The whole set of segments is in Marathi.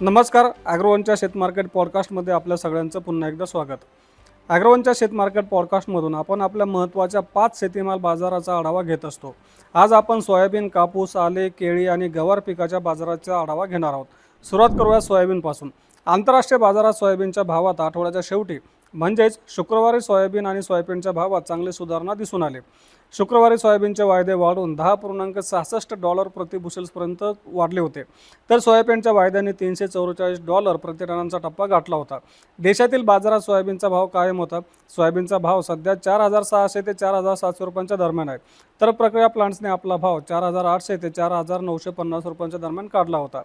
नमस्कार ॲग्रोवनच्या शेतमार्केट पॉडकास्टमध्ये आपल्या सगळ्यांचं पुन्हा एकदा स्वागत. ॲग्रोवनच्या शेतमार्केट पॉडकास्टमधून आपण आपल्या महत्त्वाच्या पाच शेतीमाल बाजाराचा आढावा घेत असतो. आज आपण सोयाबीन कापूस आले केळी आणि गवार पिकाच्या बाजाराचा आढावा घेणार आहोत. सुरुवात करूया सोयाबीनपासून. आंतरराष्ट्रीय बाजारात सोयाबीनच्या भावात आठवड्याच्या शेवटी म्हणजेच शुक्रवारी सोयाबीन आणि सोयाबीनच्या भावात चांगली सुधारणा दिसून आली. शुक्रवारी सोयाबीनचे वायदे वाढून दहा पूर्णांक सहासष्ट डॉलर प्रति बुशेल्सपर्यंत वाढले होते. तर सोयाबीनच्या वायद्याने तीनशे चौवेचाळीस डॉलर प्रतिटनांचा टप्पा गाठला होता. देशातील बाजारात सोयाबीनचा भाव कायम होता. सोयाबीनचा भाव सध्या चार हजार सहाशे ते चार हजार सातशे रुपयांच्या दरम्यान आहे. तर प्रक्रिया प्लांट्सने आपला भाव चार हजार आठशे ते चार हजार नऊशे पन्नास रुपयांच्या दरम्यान काढला होता.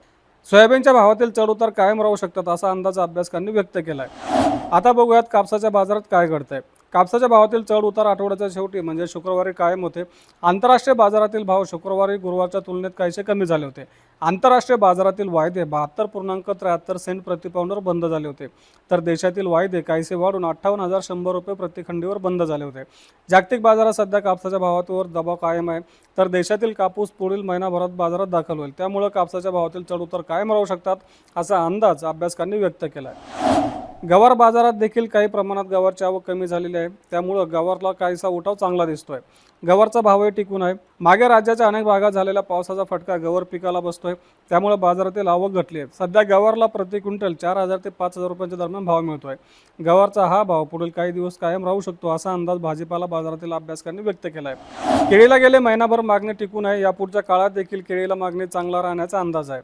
सोयाबीनच्या भावातील चढउतार कायम राहू शकतात असा अंदाज अभ्यासकांनी व्यक्त केला आहे आता बघूयात कापसाच्या बाजारात काय घडतंय. कापसाच्या भावातील चढ उतार आठवड्याच्या शेवटी म्हणजे शुक्रवारी कायम होते. आंतरराष्ट्रीय बाजारातील भाव शुक्रवारी गुरुवारच्या तुलनेत काहीसे कमी झाले होते. आंतरराष्ट्रीय बाजारातील वायदे बहात्तर पूर्णांक त्र्याहत्तर सेंट प्रतिपाऊंडवर बंद झाले होते. तर देशातील वायदे काहीसे वाढून अठ्ठावन्न हजार शंभर रुपये प्रतिखंडीवर बंद झाले होते. जागतिक बाजारात सध्या कापसाच्या भावावर दबाव कायम आहे. तर देशातील कापूस पुढील महिनाभरात बाजारात दाखल होईल. त्यामुळे कापसाच्या भावातील चढउतार कायम राहू शकतात असा अंदाज अभ्यासकांनी व्यक्त केला आहे गवार बाजारात देखील काही प्रमाणात गवारची आवक कमी झालेली आहे. त्यामुळं गवारला काहीसा उठाव चांगला दिसतोय. गवारचा भावही टिकून आहे. मागे राज्याच्या अनेक भागात झालेला पावसाचा फटका गवार पिकाला बसतोय. त्यामुळे बाजारातील आवक घटली आहे. सध्या गवारला प्रति क्विंटल चार हजार ते पाच हजार रुपयांच्या दरम्यान भाव मिळतोय. गवारचा हा भाव पुढील काही दिवस कायम राहू शकतो असा अंदाज भाजीपाला बाजारातील अभ्यासकांनी व्यक्त केला आहे केळीला गेले महिनाभर मागणी टिकून आहे. यापुढच्या काळात देखील केळीला मागणी चांगला राहण्याचा अंदाज आहे.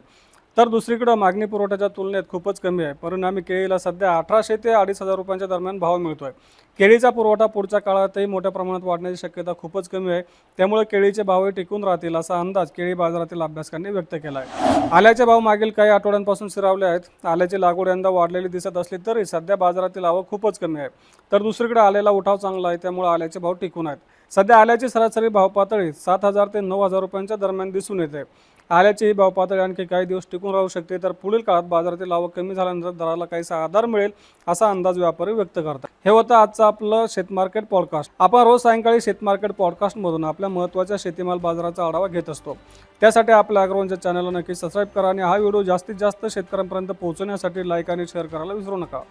तर दुसरीकडं मागणी पुरवठ्याच्या तुलनेत खूपच कमी आहे. परिणामी केळीला सध्या अठराशे ते अडीच हजार रुपयांच्या दरम्यान भाव मिळतोय. केळीचा पुरवठा पुढच्या काळातही मोठ्या प्रमाणात वाढण्याची शक्यता खूपच कमी आहे. त्यामुळे केळीचे भावही टिकून राहतील असा अंदाज केळी बाजारातील अभ्यासकांनी व्यक्त केला आहे आल्याचे भाव मागील काही आठवड्यांपासून स्थिरावले आहेत. आल्याची लागवड यंदा वाढलेली दिसत असली तरी सध्या बाजारातील आवक खूपच कमी आहे. तर दुसरीकडे आलेला उठाव चांगला आहे त्यामुळे आल्याचे भाव टिकून आहेत. सध्या आल्याची सरासरी भाव पातळी सात हजार ते नऊ हजार रुपयांच्या दरम्यान दिसून येते. आल्याची ही भाव पातळी आणखी काही दिवस टिकून राहू शकते. तर पुढील काळात बाजारातील आवक कमी झाल्यानंतर दराला काहीसा आधार मिळेल असा अंदाज व्यापारी व्यक्त करतात. हे होतं आजचं आपलं शेतमार्केट पॉडकास्ट आपण रोज सायंकाळी शेतमार्केट पॉडकास्टमधून आपल्या महत्त्वाच्या शेतीमाल बाजाराचा आढावा घेत असतो. त्यासाठी आपल्या अग्रवांच्या चॅनलला नक्की सबस्क्राईब करा आणि हा व्हिडिओ जास्तीत जास्त शेतकऱ्यांपर्यंत पोहोचवण्यासाठी लाईक आणि शेअर करायला विसरू नका.